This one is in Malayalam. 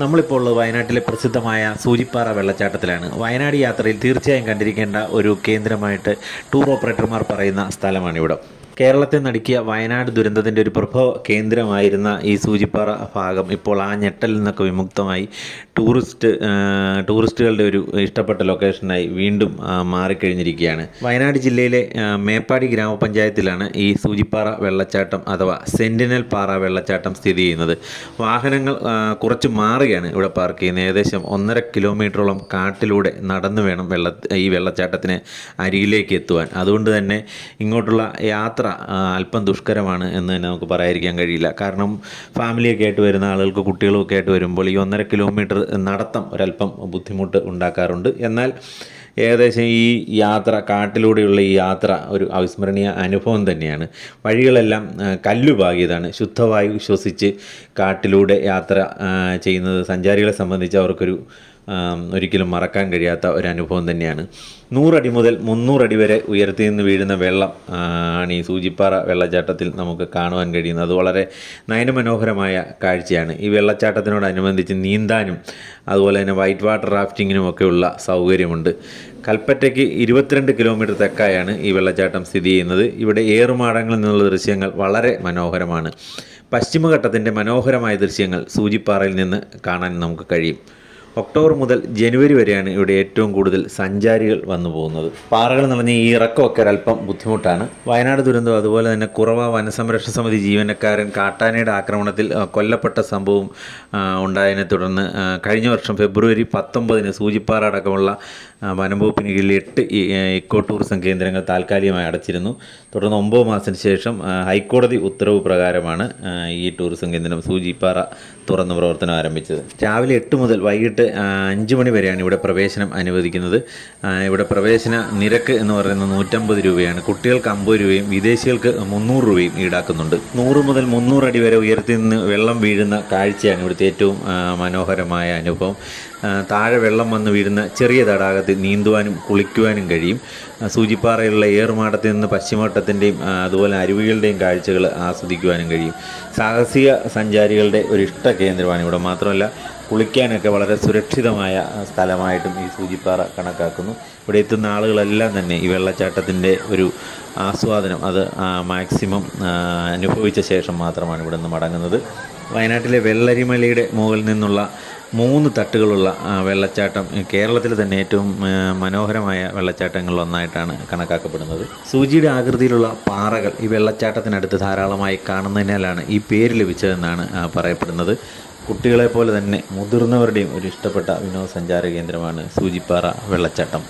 നമ്മളിപ്പോൾ ഉള്ളത് വയനാട്ടിലെ പ്രസിദ്ധമായ സൂചിപ്പാറ വെള്ളച്ചാട്ടത്തിലാണ്. വയനാട് യാത്രയിൽ തീർച്ചയായും കണ്ടിരിക്കേണ്ട ഒരു കേന്ദ്രമായിട്ട് ടൂർ ഓപ്പറേറ്റർമാർ പറയുന്ന സ്ഥലമാണ് ഇവിടെ കേരളത്തെ നടുക്കിയ വയനാട് ദുരന്തത്തിന്റെ ഒരു പ്രഭവ കേന്ദ്രമായിരുന്ന ഈ സൂചിപ്പാറ ഭാഗം ഇപ്പോൾ ആ ഞെട്ടലിൽ നിന്നൊക്കെ വിമുക്തമായി. ടൂറിസ്റ്റ് ടൂറിസ്റ്റുകളുടെ ഒരു ഇഷ്ടപ്പെട്ട ലൊക്കേഷനായി വീണ്ടും മാറിക്കഴിഞ്ഞിരിക്കുകയാണ്. വയനാട് ജില്ലയിലെ മേപ്പാടി ഗ്രാമപഞ്ചായത്തിലാണ് ഈ സൂചിപ്പാറ വെള്ളച്ചാട്ടം അഥവാ സെന്റിനൽ പാറ വെള്ളച്ചാട്ടം സ്ഥിതി ചെയ്യുന്നത്. വാഹനങ്ങൾ കുറച്ച് മാറുകയാണ് ഇവിടെ പാർക്ക് ചെയ്യുന്നത്. ഏകദേശം ഒന്നര കിലോമീറ്ററോളം കാട്ടിലൂടെ നടന്നു വേണം വെള്ള ഈ വെള്ളച്ചാട്ടത്തിന് അരികിലേക്ക് എത്തുവാൻ. അതുകൊണ്ട് തന്നെ ഇങ്ങോട്ടുള്ള യാത്ര ആ, അല്പം ദുഷ്കരമാണ് എന്ന് തന്നെ നമുക്ക് പറയാതിരിക്കാൻ കഴിയില്ല. കാരണം ഫാമിലിയൊക്കെ ആയിട്ട് വരുന്ന ആളുകൾക്ക് കുട്ടികളൊക്കെ ആയിട്ട് വരുമ്പോൾ ഈ ഒന്നര കിലോമീറ്റർ നടത്തം ഒരല്പം ബുദ്ധിമുട്ട് ഉണ്ടാക്കാറുണ്ട്. എന്നാൽ ഏകദേശം ഈ യാത്ര കാട്ടിലൂടെയുള്ള ഈ യാത്ര ഒരു അവിസ്മരണീയ അനുഭവം തന്നെയാണ്. വഴികളെല്ലാം കല്ലുപാകിയതാണ്. ശുദ്ധവായു ശ്വസിച്ച് കാട്ടിലൂടെ യാത്ര ചെയ്യുന്നത് സഞ്ചാരികളെ സംബന്ധിച്ച് അവർക്കൊരു ഒരിക്കലും മറക്കാൻ കഴിയാത്ത ഒരു അനുഭവം തന്നെയാണ്. നൂറടി മുതൽ മുന്നൂറടി വരെ ഉയർത്തി നിന്ന് വീഴുന്ന വെള്ളം ആണ് ഈ സൂചിപ്പാറ വെള്ളച്ചാട്ടത്തിൽ നമുക്ക് കാണുവാൻ കഴിയുന്നത്. അത് വളരെ നയനമനോഹരമായ കാഴ്ചയാണ്. ഈ വെള്ളച്ചാട്ടത്തിനോടനുബന്ധിച്ച് നീന്താനും അതുപോലെ തന്നെ വൈറ്റ് വാട്ടർ റാഫ്റ്റിങ്ങിനും ഒക്കെയുള്ള സൗകര്യമുണ്ട്. കൽപ്പറ്റയ്ക്ക് ഇരുപത്തിരണ്ട് കിലോമീറ്റർ തെക്കായാണ് ഈ വെള്ളച്ചാട്ടം സ്ഥിതി ചെയ്യുന്നത്. ഇവിടെ ഏറുമാടങ്ങളിൽ നിന്നുള്ള ദൃശ്യങ്ങൾ വളരെ മനോഹരമാണ്. പശ്ചിമഘട്ടത്തിന്റെ മനോഹരമായ ദൃശ്യങ്ങൾ സൂചിപ്പാറയിൽ നിന്ന് കാണാൻ നമുക്ക് കഴിയും. ഒക്ടോബർ മുതൽ ജനുവരി വരെയാണ് ഇവിടെ ഏറ്റവും കൂടുതൽ സഞ്ചാരികൾ വന്നു പോകുന്നത്. പാറകൾ നിറഞ്ഞ ഈ ഇറക്കമൊക്കെ ഒരല്പം ബുദ്ധിമുട്ടാണ്. വയനാട് ദുരന്തം അതുപോലെ തന്നെ കുറവ വനസംരക്ഷണ സമിതി ജീവനക്കാരൻ കാട്ടാനയുടെ ആക്രമണത്തിൽ കൊല്ലപ്പെട്ട സംഭവം ഉണ്ടായതിനെ തുടർന്ന് കഴിഞ്ഞ വർഷം ഫെബ്രുവരി പത്തൊമ്പതിന് സൂചിപ്പാറ അടക്കമുള്ള വനംവകുപ്പിന് വനം വകുപ്പിന് കീഴിൽ എട്ട് ഇക്കോ ടൂറിസം കേന്ദ്രങ്ങൾ താൽക്കാലികമായി അടച്ചിരുന്നു. തുടർന്ന് ഒമ്പത് മാസത്തിന് ശേഷം ഹൈക്കോടതി ഉത്തരവ് പ്രകാരമാണ് ഈ ടൂറിസം കേന്ദ്രം സൂചിപ്പാറ തുറന്ന് പ്രവർത്തനം ആരംഭിച്ചത്. രാവിലെ എട്ട് മുതൽ വൈകിട്ട് ആ, അഞ്ച് മണി വരെയാണ് ഇവിടെ പ്രവേശനം അനുവദിക്കുന്നത്. ഇവിടെ പ്രവേശന നിരക്ക് എന്ന് പറയുന്നത് നൂറ്റമ്പത് രൂപയാണ്. കുട്ടികൾക്ക് അമ്പത് രൂപയും വിദേശികൾക്ക് മുന്നൂറ് രൂപയും ഈടാക്കുന്നുണ്ട്. നൂറ് മുതൽ മുന്നൂറ് അടി വരെ ഉയർത്തി നിന്ന് വെള്ളം വീഴുന്ന കാഴ്ചയാണ് ഇവിടുത്തെ ഏറ്റവും മനോഹരമായ അനുഭവം. താഴെ വെള്ളം വന്ന് വീഴുന്ന ചെറിയ തടാകത്തിൽ നീന്തുവാനും കുളിക്കുവാനും കഴിയും. സൂചിപ്പാറയിലുള്ള ഏറുമാടത്തിൽ നിന്ന് പശ്ചിമഘട്ടത്തിന്റെയും അതുപോലെ അരുവികളുടെയും കാഴ്ചകൾ ആസ്വദിക്കുവാനും കഴിയും. സാഹസിക സഞ്ചാരികളുടെ ഒരു ഇഷ്ട കേന്ദ്രമാണ് ഇവിടെ. മാത്രമല്ല കുളിക്കാനൊക്കെ വളരെ സുരക്ഷിതമായ സ്ഥലമായിട്ടും ഈ സൂചിപ്പാറ കണക്കാക്കുന്നു. ഇവിടെ എത്തുന്ന ആളുകളെല്ലാം തന്നെ ഈ വെള്ളച്ചാട്ടത്തിന്റെ ഒരു ആസ്വാദനം അത് മാക്സിമം അനുഭവിച്ച ശേഷം മാത്രമാണ് ഇവിടെ നിന്ന് മടങ്ങുന്നത്. വയനാട്ടിലെ വെള്ളരിമലയുടെ മുകളിൽ നിന്നുള്ള മൂന്ന് തട്ടുകളുള്ള വെള്ളച്ചാട്ടം കേരളത്തിൽ തന്നെ ഏറ്റവും മനോഹരമായ വെള്ളച്ചാട്ടങ്ങളിലൊന്നായിട്ടാണ് കണക്കാക്കപ്പെടുന്നത്. സൂചിയുടെ ആകൃതിയിലുള്ള പാറകൾ ഈ വെള്ളച്ചാട്ടത്തിനടുത്ത് ധാരാളമായി കാണുന്നതിനാലാണ് ഈ പേര് ലഭിച്ചതെന്നാണ് പറയപ്പെടുന്നത്. കുട്ടികളെ പോലെ തന്നെ മുതിർന്നവരുടെയും ഒരു ഇഷ്ടപ്പെട്ട വിനോദസഞ്ചാര കേന്ദ്രമാണ് സൂചിപ്പാറ വെള്ളച്ചാട്ടം.